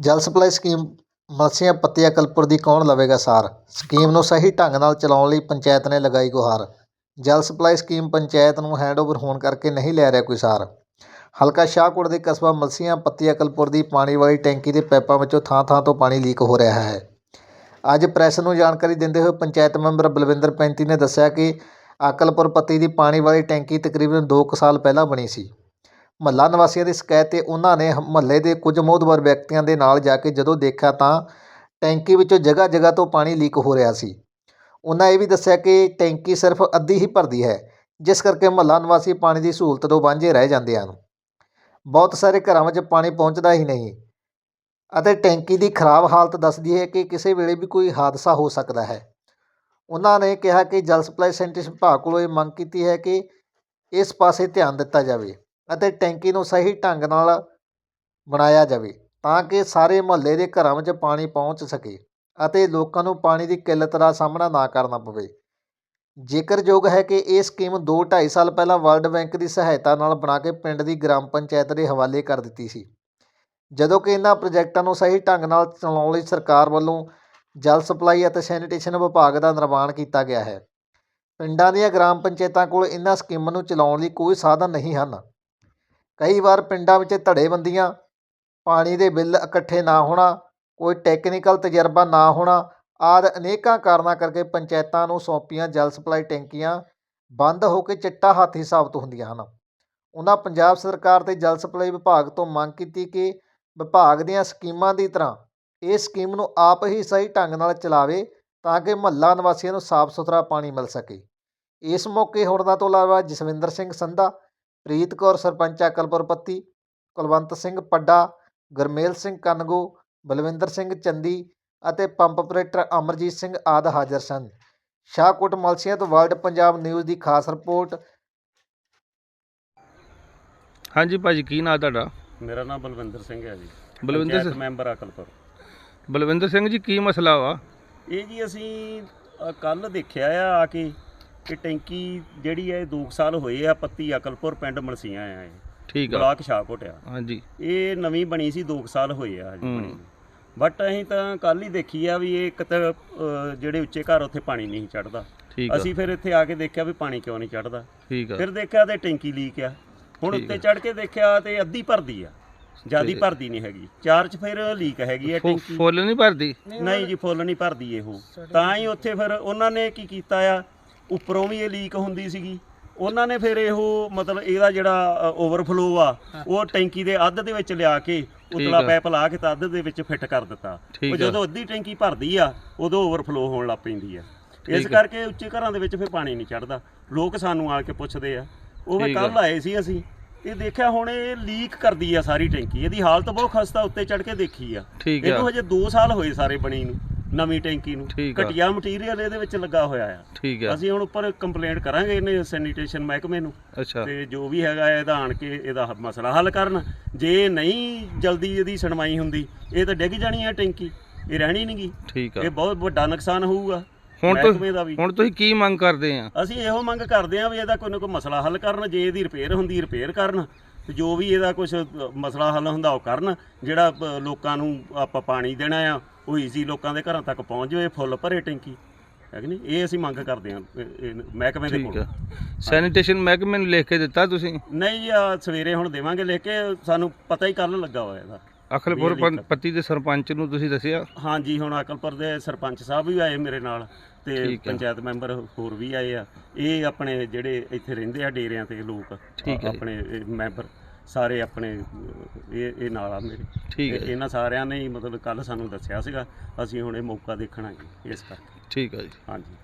ਜਲ supply scheme Malsian ਪੱਤੀਆਂ ਕਲਪੁਰ ਦੀ ਕੌਣ ਲਵੇਗਾ ਸਾਰ? ਸਕੀਮ ਨੂੰ ਸਹੀ ਢੰਗ ਨਾਲ ਚਲਾਉਣ ਲਈ ਪੰਚਾਇਤ ਨੇ ਲਗਾਈ ਗੁਹਾਰ। ਜਲ ਸਪਲਾਈ ਸਕੀਮ ਪੰਚਾਇਤ ਨੂੰ ਹੈਂਡਓਵਰ ਹੋਣ ਕਰਕੇ ਨਹੀਂ ਲੈ ਰਿਹਾ ਕੋਈ ਸਾਰ। ਹਲਕਾ ਸ਼ਾਹਕੋਟ ਦੇ ਕਸਬਾ ਮਲਸੀਆਂ ਪੱਤੀਆਂ ਕਲਪੁਰ ਦੀ ਪਾਣੀ ਵਾਲੀ ਟੈਂਕੀ ਦੇ ਪਾਈਪਾਂ ਵਿੱਚੋਂ ਥਾਂ-ਥਾਂ ਤੋਂ ਪਾਣੀ ਲੀਕ ਹੋ ਰਿਹਾ ਹੈ। ਅੱਜ ਪ੍ਰੈਸ ਨੂੰ ਜਾਣਕਾਰੀ ਦਿੰਦੇ ਹੋਏ ਪੰਚਾਇਤ ਮੈਂਬਰ ਬਲਵਿੰਦਰ ਪੈਂਤੀ ਨੇ ਦੱਸਿਆ ਕਿ ਅਕਲਪੁਰ ਪੱਤੀ ਦੀ ਪਾਣੀ ਵਾਲੀ ਟੈਂਕੀ ਤਕਰੀਬਨ 2 ਕੁ ਸਾਲ ਪਹਿਲਾਂ ਬਣੀ ਸੀ। ਮਹੱਲਾ ਨਿਵਾਸੀਆਂ ਦੀ ਸ਼ਿਕਾਇਤ ਤੇ ਉਹਨਾਂ ਨੇ ਮਹੱਲੇ ਦੇ ਕੁਝ ਮੋਹਦਵਰ ਵਿਅਕਤੀਆਂ ਦੇ ਨਾਲ ਜਾ ਕੇ ਜਦੋਂ ਦੇਖਿਆ ਤਾਂ ਟੈਂਕੀ ਵਿੱਚੋਂ ਜਗ੍ਹਾ ਜਗ੍ਹਾ ਤੋਂ ਪਾਣੀ ਲੀਕ ਹੋ ਰਿਹਾ ਸੀ। ਉਹਨਾਂ ਇਹ ਵੀ ਦੱਸਿਆ ਕਿ ਟੈਂਕੀ ਸਿਰਫ ਅੱਧੀ ਹੀ ਭਰਦੀ ਹੈ, ਜਿਸ ਕਰਕੇ ਮਹੱਲਾ ਨਿਵਾਸੀ ਪਾਣੀ ਦੀ ਸਹੂਲਤ ਤੋਂ ਵਾਂਝੇ ਰਹਿ ਜਾਂਦੇ ਹਨ। ਬਹੁਤ ਸਾਰੇ ਘਰਾਂ ਵਿੱਚ ਪਾਣੀ ਪਹੁੰਚਦਾ ਹੀ ਨਹੀਂ ਅਤੇ ਟੈਂਕੀ ਦੀ ਖਰਾਬ ਹਾਲਤ ਦੱਸਦੀ ਹੈ ਕਿ ਕਿਸੇ ਵੇਲੇ ਵੀ ਕੋਈ ਹਾਦਸਾ ਹੋ ਸਕਦਾ ਹੈ। ਉਹਨਾਂ ਨੇ ਕਿਹਾ ਕਿ ਜਲ ਸਪਲਾਈ ਸੈਂਟਰ ਵਿਭਾਗ ਕੋਲੋਂ ਇਹ ਮੰਗ ਕੀਤੀ ਹੈ ਕਿ ਇਸ ਪਾਸੇ ਧਿਆਨ ਦਿੱਤਾ ਜਾਵੇ। ਅਤੇ ਟੈਂਕੀ ਨੂੰ ਸਹੀ ਢੰਗ ਨਾਲ ਬਣਾਇਆ ਜਾਵੇ ਤਾਂ ਕਿ ਸਾਰੇ ਮੁਹੱਲੇ ਦੇ ਘਰਾਂ ਵਿੱਚ ਪਾਣੀ ਪਹੁੰਚ ਸਕੇ ਅਤੇ ਲੋਕਾਂ ਨੂੰ ਪਾਣੀ ਦੀ ਕਿੱਲਤ ਦਾ ਸਾਹਮਣਾ ਨਾ ਕਰਨਾ ਪਵੇ। ਜ਼ਿਕਰਯੋਗ ਹੈ ਕਿ ਇਹ ਸਕੀਮ 2-2.5 ਸਾਲ ਪਹਿਲਾਂ ਵਰਲਡ ਬੈਂਕ ਦੀ ਸਹਾਇਤਾ ਨਾਲ ਬਣਾ ਕੇ ਪਿੰਡ ਦੀ ਗ੍ਰਾਮ ਪੰਚਾਇਤ ਦੇ ਹਵਾਲੇ ਕਰ ਦਿੱਤੀ ਸੀ। ਜਦੋਂ ਕਿ ਇਹਨਾਂ ਪ੍ਰੋਜੈਕਟਾਂ ਨੂੰ ਸਹੀ ਢੰਗ ਨਾਲ ਚਲਾਉਣ ਲਈ ਸਰਕਾਰ ਵੱਲੋਂ ਜਲ ਸਪਲਾਈ ਅਤੇ ਸੈਨੀਟੇਸ਼ਨ ਵਿਭਾਗ ਦਾ ਨਿਰਮਾਣ ਕੀਤਾ ਗਿਆ ਹੈ। ਪਿੰਡਾਂ ਦੀਆਂ ਗ੍ਰਾਮ ਪੰਚਾਇਤਾਂ ਕੋਲ ਇਹਨਾਂ ਸਕੀਮਾਂ ਨੂੰ ਚਲਾਉਣ ਲਈ ਕੋਈ ਸਾਧਨ ਨਹੀਂ ਹਨ। ਕਈ ਵਾਰ ਪਿੰਡਾਂ ਵਿੱਚ ਧੜੇਬੰਦੀਆਂ, ਪਾਣੀ ਦੇ ਬਿੱਲ ਇਕੱਠੇ ਨਾ ਹੋਣਾ, ਕੋਈ ਟੈਕਨੀਕਲ ਤਜਰਬਾ ਨਾ ਹੋਣਾ, ਆਦਿ ਅਨੇਕਾਂ ਕਾਰਨਾਂ ਕਰਕੇ ਪੰਚਾਇਤਾਂ ਨੂੰ ਸੌਂਪੀਆਂ ਜਲ ਸਪਲਾਈ ਟੈਂਕੀਆਂ ਬੰਦ ਹੋ ਕੇ ਚਿੱਟਾ ਹਾਥੀ ਸਾਬਤ ਹੁੰਦੀਆਂ ਹਨ। ਉਹਨਾਂ ਪੰਜਾਬ ਸਰਕਾਰ ਤੇ ਜਲ ਸਪਲਾਈ ਵਿਭਾਗ ਤੋਂ ਮੰਗ ਕੀਤੀ ਕਿ ਵਿਭਾਗ ਦੀਆਂ ਸਕੀਮਾਂ ਦੀ ਤਰ੍ਹਾਂ ਇਹ ਸਕੀਮ ਨੂੰ ਆਪ ਹੀ ਸਹੀ ਢੰਗ ਨਾਲ ਚਲਾਵੇ ਤਾਂ ਕਿ ਮਹੱਲਾ ਨਿਵਾਸੀਆਂ ਨੂੰ ਸਾਫ਼ ਸੁਥਰਾ ਪਾਣੀ ਮਿਲ ਸਕੇ। ਇਸ ਮੌਕੇ ਹੋਰਨਾਂ ਤੋਂ ਇਲਾਵਾ ਜਸਵਿੰਦਰ ਸਿੰਘ ਸੰਧਾ ਪ੍ਰੀਤ ਕੌਰ ਸਰਪੰਚ ਅਕਲਪੁਰ ਪੱਤੀ ਕੁਲਵੰਤ ਸਿੰਘ ਪੱਡਾ ਗੁਰਮੇਲ ਸਿੰਘ ਕਨਗੋ ਬਲਵਿੰਦਰ ਸਿੰਘ ਚੰਦੀ ਅਤੇ ਪੰਪ ਆਪਰੇਟਰ ਅਮਰਜੀਤ ਸਿੰਘ ਆਦਿ ਹਾਜ਼ਰ ਸਨ। ਸ਼ਾਹਕੋਟ ਮਲਸੀਆਂ ਤੋਂ ਵਰਲਡ ਪੰਜਾਬ ਨਿਊਜ਼ ਦੀ ਖਾਸ ਰਿਪੋਰਟ। ਹਾਂਜੀ ਭਾਜੀ ਕੀ ਨਾਂ ਤੁਹਾਡਾ? ਮੇਰਾ ਨਾਮ ਬਲਵਿੰਦਰ ਸਿੰਘ ਹੈ ਜੀ। ਬਲਵਿੰਦਰ ਪੰਚਾਇਤ ਸਿੰਘ ਮੈਂਬਰ ਅਕਲਪੁਰ। ਬਲਵਿੰਦਰ ਸਿੰਘ ਜੀ ਕੀ ਮਸਲਾ ਵਾ? ਇਹ ਜੀ ਅਸੀਂ ਕੱਲ ਦੇਖਿਆ ਆ ਆ ਕੇ ਕਿ ਟੈਂਕੀ ਜਿਹੜੀ ਹੈ 2 ਸਾਲ ਹੋਏ ਆ ਪੱਤੀ ਅਕਲਪੁਰ ਪਿੰਡ ਮਲਸੀਆਂ ਆ ਇਹ। ਠੀਕ ਆ। ਬਲਾਕ ਸ਼ਾਹਕੋਟ ਆ। ਹਾਂਜੀ। ਇਹ ਨਵੀਂ ਬਣੀ ਸੀ 2 ਸਾਲ ਹੋਏ ਆ ਹਜੇ। ਬਣੀ ਬਟ ਅਸੀਂ ਤਾਂ ਕੱਲ ਹੀ ਦੇਖੀ ਆ ਵੀ ਇਹ ਇੱਕ ਤਾਂ ਅ, ਜਿਹੜੇ ਉੱਚੇ ਘਰ ਉੱਥੇ ਪਾਣੀ ਨਹੀਂ ਚੜਦਾ ਠੀਕ ਆ। ਅਸੀਂ ਫਿਰ ਇੱਥੇ ਆ ਕੇ ਦੇਖਿਆ ਵੀ ਪਾਣੀ ਕਿਉਂ ਨਹੀਂ ਚੜਦਾ ਠੀਕ ਆ। ਫਿਰ ਦੇਖਿਆ ਤੇ ਟੈਂਕੀ ਲੀਕ ਆ। ਹੁਣ ਉੱਤੇ। ਚੜ ਕੇ ਦੇਖਿਆ ਤੇ ਅੱਧੀ ਭਰਦੀ ਆ। ਜਿਆਦੀ। ਭਰਦੀ ਨਹੀਂ ਹੈਗੀ। ਚਾਰ ਚ ਫਿਰ ਲੀਕ ਹੈਗੀ ਆ ਟੈਂਕੀ। ਫੁੱਲ ਨਹੀਂ ਭਰਦੀ? ਨਹੀਂ ਜੀ ਫੁੱਲ ਨਹੀਂ ਭਰਦੀ ਇਹ ਤਾਂ ਹੀ ਉੱਥੇ ਫਿਰ ਉਹਨਾਂ ਨੇ ਕੀ ਕੀਤਾ ਆ? ਉੱਪਰੋਂ ਵੀ ਇਹ ਲੀਕ ਹੁੰਦੀ ਸੀਗੀ। ਉਹਨਾਂ ਨੇ ਫਿਰ ਇਹੋ ਮਤਲਬ ਇਹਦਾ ਜਿਹੜਾ ਓਵਰਫਲੋ ਆ ਉਹ ਟੈਂਕੀ ਦੇ ਅੱਧ ਦੇ ਵਿੱਚ ਲਿਆ ਕੇ ਉਤਲਾ ਆ। ਪਾਈਪ ਲਾ ਕੇ ਤਾਂ ਅੱਧ ਦੇ ਵਿੱਚ ਫਿੱਟ ਕਰ ਦਿੱਤਾ। ਉਹ। ਜਦੋਂ ਅੱਧੀ ਟੈਂਕੀ ਭਰਦੀ ਆ ਉਦੋਂ ਓਵਰਫਲੋ ਹੋਣ ਲੱਗ ਪੈਂਦੀ ਆ। ਇਸ। ਕਰਕੇ ਉੱਚੇ ਘਰਾਂ ਦੇ ਵਿੱਚ ਫਿਰ ਪਾਣੀ ਨਹੀਂ ਚੜਦਾ ਲੋਕ ਸਾਨੂੰ ਆ ਕੇ ਪੁੱਛਦੇ ਆ ਉਹ ਵੀ। ਕੱਲ ਆਏ ਸੀ ਅਸੀਂ ਇਹ ਦੇਖਿਆ ਹੁਣ ਇਹ ਲੀਕ ਕਰਦੀ ਆ ਸਾਰੀ ਟੈਂਕੀ। ਇਹਦੀ ਹਾਲਤ ਬਹੁਤ ਖਸਤਾ ਉੱਤੇ ਚੜ ਕੇ ਦੇਖੀ ਆ। ਇਹਨੂੰ ਹਜੇ 2 ਸਾਲ ਹੋਏ ਸਾਰੇ ਬਣੀ ਨੂੰ। ਨਵੀਂ ਟੈਂਕੀ ਨੂੰ। ਠੀਕ ਆ। ਘਟੀਆ ਮਟੀਰੀਅਲ ਇਹਦੇ ਵਿੱਚ ਲੱਗਾ ਹੋਇਆ ਆ। ਠੀਕ ਆ। ਅਸੀਂ ਹੁਣ ਉੱਪਰ ਕੰਪਲੇਂਟ ਕਰਾਂਗੇ ਇਹਨੇ ਸੈਨੀਟੇਸ਼ਨ ਮਹਿਕਮੇ ਨੂੰ। ਅੱਛਾ। ਤੇ ਜੋ ਵੀ ਹੈਗਾ ਇਹਦਾ ਆਣ ਕੇ ਇਹਦਾ ਹ- ਮਸਲਾ ਹੱਲ ਕਰਨ। ਜੇ ਨਹੀਂ ਜਲਦੀ ਇਹਦੀ ਸੁਣਵਾਈ ਹੁੰਦੀ ਇਹ ਤਾਂ ਡਿੱਗ ਜਾਣੀ ਹੈ ਟੈਂਕੀ। ਇਹ ਰਹਿਣੀ ਨਹੀਂਗੀ ਠੀਕ ਆ। ਇਹ ਬਹੁਤ ਵੱਡਾ ਨੁਕਸਾਨ ਹੋਊਗਾ ਹੁਣ ਮਹਿਕਮੇ ਦਾ ਤੁਸੀਂ ਵੀ। ਹੁਣ ਤੁਸੀਂ ਕੀ ਮੰਗ ਕਰਦੇ ਆ? ਅਸੀਂ ਇਹੋ ਮੰਗ ਕਰਦੇ ਹਾਂ ਵੀ ਇਹਦਾ ਕੋਈ ਨਾ ਕੋਈ ਮਸਲਾ ਹੱਲ ਕਰਨ। ਜੇ ਇਹਦੀ ਰਿਪੇਅਰ ਹੁੰਦੀ ਰਿਪੇਅਰ ਕਰਨ। ਤੇ ਜੋ ਵੀ ਇਹਦਾ ਕੁਝ ਮਸਲਾ ਹੱਲ ਹੁੰਦਾ ਉਹ ਕਰਨ। ਜਿਹੜਾ ਅ, ਲੋਕਾਂ ਨੂੰ ਆਪਾਂ ਪਾਣੀ ਦੇਣਾ ਆ ਉਹ ਈਜ਼ੀ ਲੋਕਾਂ ਦੇ ਘਰਾਂ ਤੱਕ ਪਹੁੰਚ ਜਾਵੇ ਫੁੱਲ ਭਰੇ ਟੈਂਕੀ। ਹੈ ਕਿ ਨਹੀਂ? ਇਹ ਅਸੀਂ ਮੰਗ ਕਰਦੇ ਹਾਂ ਇਹ- ਮਹਿਕਮੇ ਦੇ ਠੀਕ ਕੋਲ। ਆ ਸੈਨੀਟੇਸ਼ਨ ਮਹਿਕਮੇ ਨੂੰ ਲਿਖ ਕੇ ਦਿੱਤਾ ਤੁਸੀਂ? ਨਹੀਂ ਜੀ ਆਹ ਸਵੇਰੇ ਹੁਣ ਦੇਵਾਂਗੇ ਲੈ ਕੇ ਸਾਨੂੰ ਪਤਾ ਹੀ ਕੱਲ ਲੱਗਾ ਹੋਇਆ ਇਹਦਾ। ਅਖਲਪੁਰ ਪੰ- ਪੱਤੀ ਦੇ ਸਰਪੰਚ ਨੂੰ ਤੁਸੀਂ ਦੱਸਿਆ? ਹਾਂਜੀ ਹੁਣ ਅਕਲਪੁਰ ਦੇ ਸਰਪੰਚ ਸਾਹਿਬ ਵੀ ਆਏ ਮੇਰੇ ਨਾਲ ਤੇ ਠੀਕ ਆ। ਪੰਚਾਇਤ ਮੈਂਬਰ ਹੋਰ ਵੀ ਆਏ ਆ। ਇਹ ਆਪਣੇ ਜਿਹੜੇ ਇੱਥੇ ਰਹਿੰਦੇ ਆ ਡੇਰਿਆਂ ਤੇ ਲੋਕ ਠੀਕ ਜੀ। ਆਪਣੇ ਇਹ ਮੈਂਬਰ। ਸਾਰੇ ਆਪਣੇ ਇਹ ਇਹ ਨਾਲ ਆ ਮੇਰੇ। ਠੀਕ ਹੈ ਜੀ, ਇਹਨਾਂ ਸਾਰਿਆਂ ਨੇ ਹੀ ਮਤਲਬ ਕੱਲ ਸਾਨੂੰ ਦੱਸਿਆ ਸੀਗਾ ਅਸੀਂ ਹੁਣ ਇਹ ਮੌਕਾ ਦੇਖਣਾ ਜੀ ਇਸ ਕਰਕੇ। ਠੀਕ ਆ ਜੀ। ਹਾਂਜੀ।